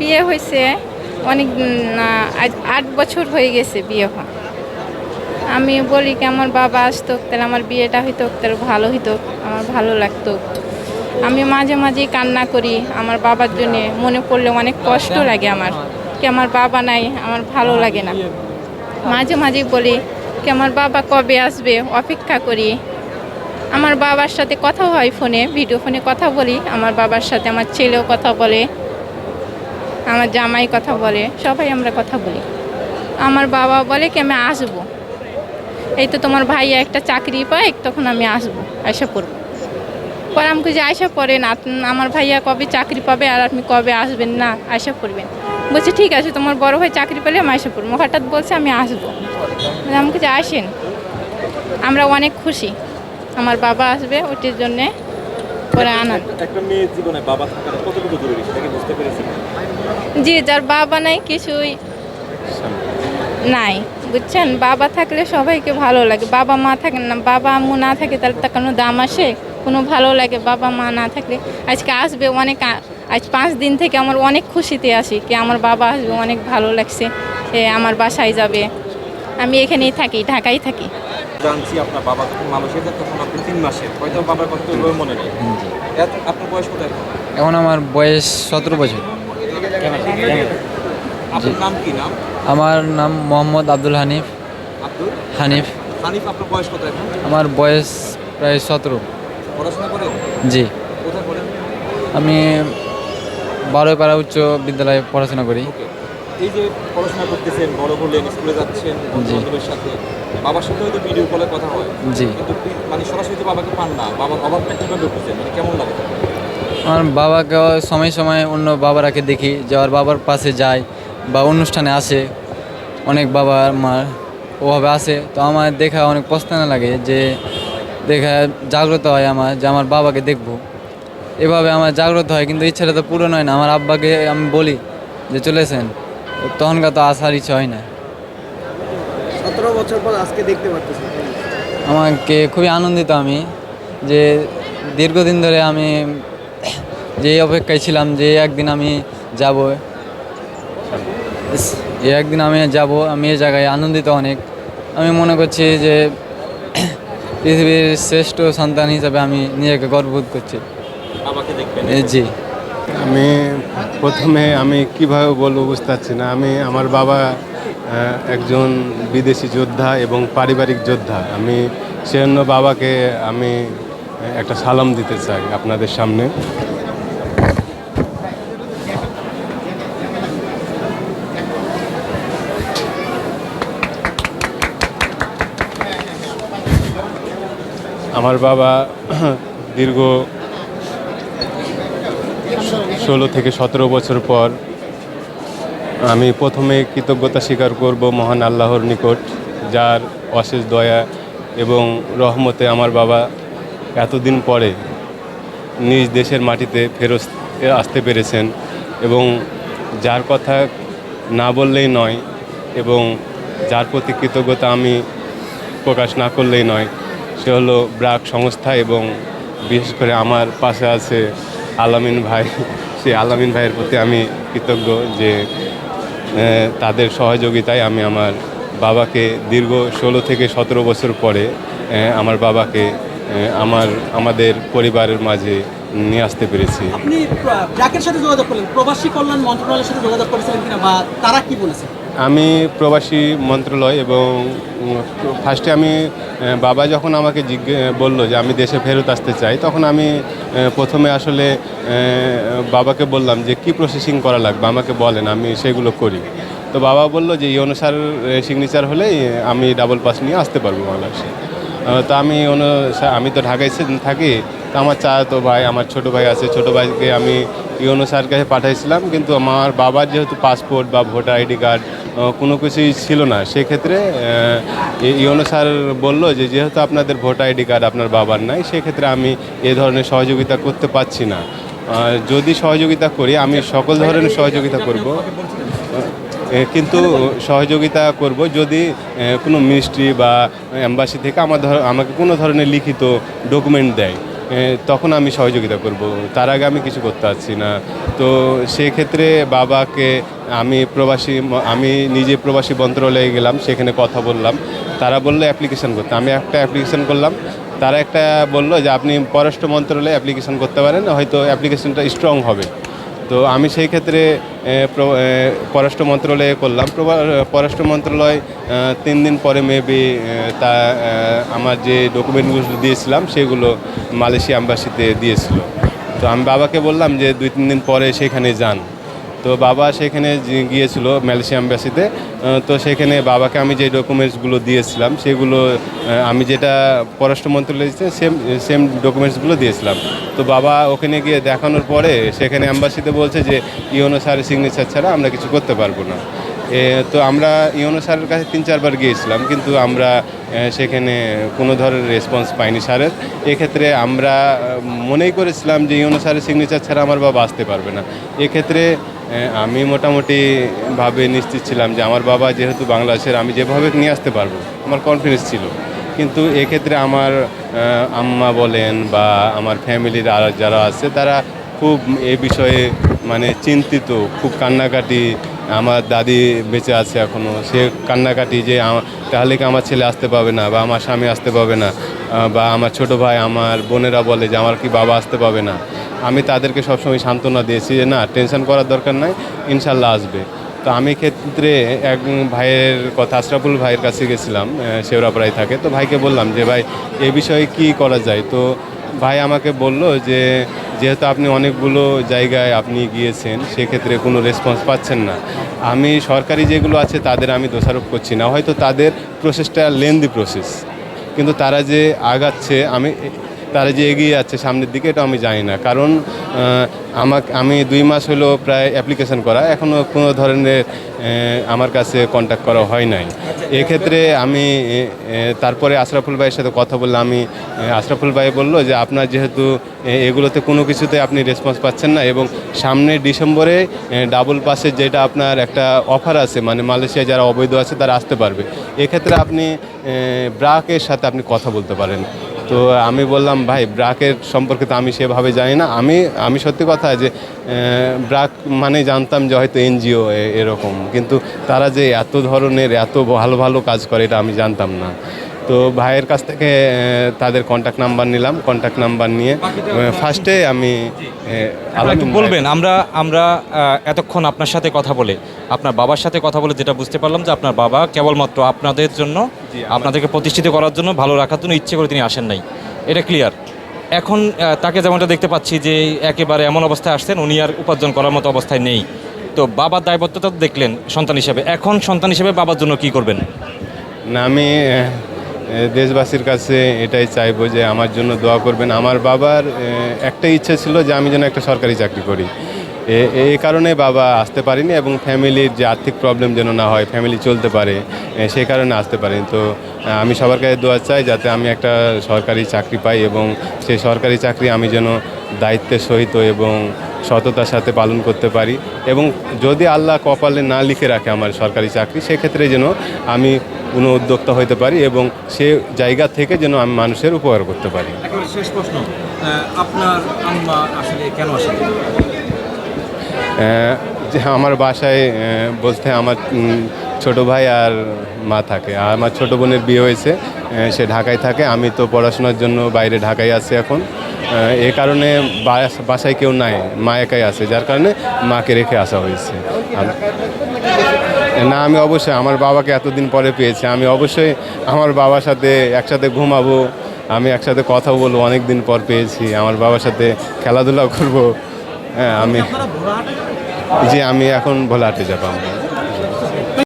বিয়ে হয়েছে, অনেক আট বছর হয়ে গেছে বিয়ে হওয়া। আমি বলি কি, আমার বাবা আসতো, তাহলে আমার বিয়েটা হইতো, তাহলে ভালো হইতো, আমার ভালো লাগতো। আমি মাঝে মাঝেই কান্না করি, আমার বাবার জন্য মনে পড়লে অনেক কষ্ট লাগে আমার, কি আমার বাবা নাই, আমার ভালো লাগে না। মাঝে মাঝেই বলি কি, আমার বাবা কবে আসবে? অপেক্ষা করি। আমার বাবার সাথে কথা হয় ফোনে, ভিডিও ফোনে কথা বলি, আমার বাবার সাথে আমার ছেলেও কথা বলে। আমার জামাই কথা বলে, সবাই আমরা কথা বলি। আমার বাবা বলে কি, আমি আসব। এই তো তোমার ভাই একটা চাকরি পায়, তখন আমি আসব আশা করব পরে আমাকে যে আশা পড়েন আমার ভাইয়া কবে চাকরি পাবে আর আপনি কবে আসবেন না আশা করবেন বলছে, ঠিক আছে, তোমার বড় ভাই চাকরি পেলে আমি আশা করব হঠাৎ বলছে, আমি আসব। আমাকে যে আসেন, আমরা অনেক খুশি। আমার বাবা আসবে, ওটির জন্যে পরে আনন্দ একটা মেয়ের জীবনে বাবা থাকাটা কতটুকু জরুরি সেটাকে বুঝতে পেরেছি জি যার বাবা নাই কিছুই নাই বুঝছেন? বাবা থাকলে সবাইকে ভালো লাগে। বাবা মা থাকে না বাবা আম্মু না থাকে তাহলে তার কোনো দাম আসে? কোনো ভালো লাগে বাবা মা না থাকলে? আজকে আসবে অনেক আজ পাঁচ দিন থেকে আমার অনেক খুশিতে আসি কি আমার বাবা আসবে অনেক ভালো লাগছে আমার বাসায় যাবে। আমি এখানেই থাকি ঢাকায় থাকি। জানছি আপনার বাবা যখন মালয়েশিয়া যায় তখন আপনি তিন মাসে হয়তো বাবার কথা তো মনে নেই। আপনার বয়স কত এখন? এখন আমার বয়স সতেরো বছর। আপনার নাম কি নাম? আমার নাম মোহাম্মদ আব্দুল হানিফ। আব্দুল? হানিফ। হানিফ আপনার বয়স কত এখন? আমার বয়স প্রায় সতেরো। পড়াশোনা করেন? জি। কোথায় পড়েন? আমি বারোপাড়া উচ্চ বিদ্যালয়ে পড়াশোনা করি। এই যে পড়াশোনা করতেছেন বড় হলেন স্কুলে যাচ্ছেন সাথে বাবার সাথে হয়তো ভিডিও কলে কথা হয়। জি। কিন্তু মানে সরাসরি তো বাবাকে পান না। বাবার অভাবটা কীভাবে বুঝছেন মানে কেমন লাগে? আমার বাবাকে সময় সময় অন্য বাবারাকে দেখি যে আমার বাবার পাশে যায় বা অনুষ্ঠানে আসে। অনেক বাবা মার ওভাবে আসে। তো আমার দেখা অনেক পস্তানা লাগে যে দেখা জাগ্রত হয় আমার যে আমার বাবাকে দেখব। এভাবে আমার জাগ্রত হয় কিন্তু ইচ্ছাটা তো পূরণ হয় না। আমার আব্বাকে আমি বলি যে চলেছেন। তখনকার তো আসার ইচ্ছা হয় না। সতেরো বছর পর আজকে দেখতে পারতেছি আমাকে খুবই আনন্দিত আমি যে দীর্ঘদিন ধরে আমি যে অপেক্ষায় ছিলাম যে একদিন আমি যাব। এই একদিন আমি যাব আমি এই জায়গায় আনন্দিত অনেক। আমি মনে করছি যে পৃথিবীর শ্রেষ্ঠ সন্তান হিসাবে আমি নিজেকে গর্ববোধ করছি। বাবাকে জি। আমি প্রথমে আমি কীভাবে বলব বুঝতে পারছি না। আমি আমার বাবা একজন বিদেশি যোদ্ধা এবং পারিবারিক যোদ্ধা। আমি সেজন্য বাবাকে আমি একটা সালাম দিতে চাই আপনাদের সামনে। আমার বাবা দীর্ঘ ষোলো থেকে সতেরো বছর পর আমি প্রথমে কৃতজ্ঞতা স্বীকার করব মহান আল্লাহর নিকট, যার অশেষ দয়া এবং রহমতে আমার বাবা এতদিন পরে নিজ দেশের মাটিতে ফেরত আসতে পেরেছেন এবং যার কথা না বললেই নয় এবং যার প্রতি কৃতজ্ঞতা আমি প্রকাশ না করলেই নয়, সে হলো ব্রাক সংস্থা এবং বিশেষ করে আমার পাশে আছে আলামিন ভাই। সেই আলামিন ভাইয়ের প্রতি আমি কৃতজ্ঞ যে তাদের সহযোগিতায় আমি আমার বাবাকে দীর্ঘ ষোলো থেকে সতেরো বছর পরে আমার বাবাকে আমার, আমাদের পরিবারের মাঝে নিয়ে আসতে পেরেছি। আপনি যাকের সাথে যোগাযোগ করলেন, প্রবাসী কল্যাণ মন্ত্রণালয়ের সাথে যোগাযোগ করেছিলেন কিনা বা তারা কি বলেছে? আমি প্রবাসী মন্ত্রণালয় এবং ফার্স্টে আমি বাবা যখন আমাকে জিজ্ঞে বলল যে আমি দেশে ফেরত আসতে চাই, তখন আমি প্রথমে আসলে বাবাকে বললাম যে কি প্রসেসিং করা লাগবে, আমাকে বলেন, আমি সেগুলো করি। তো বাবা বলল যে এই অনুসার সিগনেচার হলেই আমি ডাবল পাস নিয়ে আসতে পারব বাংলাদেশে। তো আমি অনুসার আমি তো ঢাকায় থাকি, তো আমার চাচাতো ভাই, আমার ছোট ভাই আছে, ছোট ভাইকে আমি ইউনো স্যার কাছে পাঠাইছিলাম, কিন্তু আমার বাবার যেহেতু পাসপোর্ট বা ভোটার আইডি কার্ড কোনো কিছুই ছিল না। সেক্ষেত্রে ইউনো স্যার বলল যে, যেহেতু আপনাদের ভোটার আইডি কার্ড আপনার বাবার নাই, সেক্ষেত্রে আমি এ ধরনের সহযোগিতা করতে পারছি না। যদি সহযোগিতা করি, আমি সকল ধরনের সহযোগিতা করব। কিন্তু সহযোগিতা করব যদি কোনো মিনিস্ট্রি বা অ্যাম্বাসি থেকে আমার আমাকে কোনো ধরনের লিখিত ডকুমেন্ট দেয়। তখন আমি সহযোগিতা করব। তার আগে আমি কিছু করতে পারছি না। তো সেক্ষেত্রে বাবাকে আমি প্রবাসী আমি নিজে প্রবাসী মন্ত্রালয়ে গেলাম, সেখানে কথা বললাম। তারা বলল অ্যাপ্লিকেশান করতে। আমি একটা অ্যাপ্লিকেশান করলাম। তারা একটা বলল যে আপনি পররাষ্ট্র মন্ত্রণালয়ে অ্যাপ্লিকেশান করতে পারেন, হয়তো অ্যাপ্লিকেশানটা স্ট্রং হবে। তো আমি সেই ক্ষেত্রে পররাষ্ট্র মন্ত্রণালয়ে করলাম। পররাষ্ট্র মন্ত্রণালয় তিন দিন পরে মেবি তা আমার যে ডকুমেন্টগুলো দিয়েছিলাম, সেগুলো মালয়েশিয়া অ্যাম্বাসিতে দিয়েছিল। তো আমি বাবাকে বললাম যে, দুই, তিন দিন পরে সেখানে যান। তো বাবা সেখানে গিয়েছিল মালয়েশিয়া অ্যাম্বাসিতে তো সেখানে বাবাকে আমি যে ডকুমেন্টসগুলো দিয়েছিলাম, সেগুলো আমি যেটা পররাষ্ট্র মন্ত্রণালয় সেম সেম ডকুমেন্টসগুলো দিয়েছিলাম। তো বাবা ওখানে গিয়ে দেখানোর পরে সেখানে অ্যাম্বাসিতে বলছে যে, ইওনো স্যারের সিগনেচার ছাড়া আমরা কিছু করতে পারব না। তো আমরা ইওনো স্যারের কাছে তিন, চারবার গিয়েছিলাম, কিন্তু আমরা সেখানে কোনো ধরনের রেসপন্স পাইনি স্যারের। এক্ষেত্রে আমরা মনেই করেছিলাম যে ইওনো স্যারের সিগনেচার ছাড়া আমার বাবা আসতে পারবে না। এক্ষেত্রে আমি মোটামুটি ভাবে নিশ্চিত ছিলাম যে আমার বাবা যেহেতু বাংলাদেশের, আমি যেভাবে নিয়ে আসতে পারব, আমার কনফিডেন্স ছিল। কিন্তু এক্ষেত্রে আমার আম্মা বলেন বা আমার ফ্যামিলির আর যারা আছে, তারা খুব এ বিষয়ে মানে চিন্তিত, খুব কান্নাকাটি। আমার দাদি বেঁচে আছে এখনও সে কান্নাকাটি যে তাহলে কি আমার ছেলে আসতে পাবে না বা আমার স্বামী আসতে পাবে না? বা আমার ছোট ভাই, আমার বোনেরা বলে যে আমার কি বাবা আসতে পাবে না? আমি তাদেরকে সবসময় সান্ত্বনা দিয়েছি যে না টেনশন করার দরকার নাই, ইনশাল্লাহ আসবে। তো আমি ক্ষেত্রে এক ভাইয়ের কথা, আশরাফুল ভাইয়ের কাছে গেছিলাম শেওড়াপাড়ায় থাকে। তো ভাইকে বললাম যে, ভাই, এ বিষয়ে কি করা যায়? তো ভাই আমাকে বলল যে, যেহেতু আপনি অনেকগুলো জায়গায় আপনি গিয়েছেন, সেক্ষেত্রে কোনো রেসপন্স পাচ্ছেন না। আমি সরকারি যেগুলো আছে, তাদের আমি দোষারোপ করছি না। হয়তো তাদের প্রসেসটা লেন্দি প্রসেস কিন্তু তারা যে আগাচ্ছে, আমি তারা যে এগিয়ে যাচ্ছে সামনের দিকে, এটা আমি জানি না। কারণ আমাকে, আমি দুই মাস হলো প্রায় অ্যাপ্লিকেশন করা এখনও কোনো ধরনের আমার কাছে কন্ট্যাক্ট করা হয় নাই। এক্ষেত্রে আমি তারপরে আশরাফুল ভাইয়ের সাথে কথা বললাম আমি আশরাফুল ভাই বলল যে, আপনার যেহেতু এগুলোতে কোনো কিছুতে আপনি রেসপন্স পাচ্ছেন না এবং সামনে ডিসেম্বরে ডাবল পাসের যেটা আপনার একটা অফার আছে মানে মালয়েশিয়া যারা অবৈধ আছে তারা আসতে পারবে। এক্ষেত্রে আপনি ব্রাকের সাথে আপনি কথা বলতে পারেন। তো আমি বললাম, ভাই, ব্রাকের সম্পর্কে তো আমি সেভাবে জানি না। আমি আমি সত্যি কথা যে ব্রাক মানে জানতাম যে হয়তো এনজিও এরকম। কিন্তু তারা যে এত ধরনের, এত ভালো ভালো কাজ করে, এটা আমি জানতাম না। তো ভাইয়ের কাছ থেকে তাদের কন্ট্যাক্ট নাম্বার নিলাম কন্ট্যাক্ট নাম্বার নিয়ে ফার্স্টে আমি বলবেন আমরা আমরা এতক্ষণ আপনার সাথে কথা বলে আপনার বাবার সাথে কথা বলে যেটা বুঝতে পারলাম যে আপনার বাবা কেবলমাত্র আপনাদের জন্য আপনাদেরকে প্রতিষ্ঠিত করার জন্য ভালো রাখার জন্য ইচ্ছে করে তিনি আসেন নাই। এটা ক্লিয়ার এখন তাকে যেমনটা দেখতে পাচ্ছি যে একেবারে এমন অবস্থায় আসছেন উনি আর উপার্জন করার মতো অবস্থায় নেই। তো বাবার দায়বদ্ধতা দেখলেন সন্তান হিসেবে। এখন সন্তান হিসেবে বাবার জন্য কি করবেন? না আমি দেশবাসীর কাছে এটাই চাইব যে আমার জন্য দোয়া করবেন। আমার বাবার আহ, একটাই ইচ্ছে ছিল যে আমি যেন একটা সরকারি চাকরি করি। এই কারণে বাবা আসতে পারিনি এবং ফ্যামিলির যে আর্থিক প্রবলেম যেন না হয় ফ্যামিলি চলতে পারে সেই কারণে আসতে পারিনি। তো আমি সবার কাছে দোয়া চাই যাতে আমি একটা সরকারি চাকরি পাই এবং সেই সরকারি চাকরি আমি যেন দায়িত্বের সহিত এবং সততার সাথে পালন করতে পারি এবং যদি আল্লাহ কপালে না লিখে রাখে আমার সরকারি চাকরি সেক্ষেত্রে যেন আমি কোনো উদ্যোক্তা হতে পারি এবং সে জায়গা থেকে যেন আমি মানুষের উপকার করতে পারি। শেষ প্রশ্ন আপনার আম্মা আসলে কেন যে আমার বাসায় বলতে আমার ছোট ভাই আর মা থাকে। আর আমার ছোট বোনের বিয়ে হয়েছে সে ঢাকায় থাকে। আমি তো পড়াশোনার জন্য বাইরে ঢাকায় আছি এখন। এ কারণে বাসায় কেউ নাই, মা একাই আছে, যার কারণে মাকে রেখে আসা হয়েছে। না, আমি অবশ্যই আমার বাবাকে এতদিন পরে পেয়েছি। আমি অবশ্যই আমার বাবার সাথে একসাথে ঘুমাবো, আমি একসাথে কথা বলব অনেক দিন পর পেয়েছি। আমার বাবার সাথে খেলাধুলা করব। হ্যাঁ আমি জি, আমি এখন ভোলাহাটে যাব আমরা।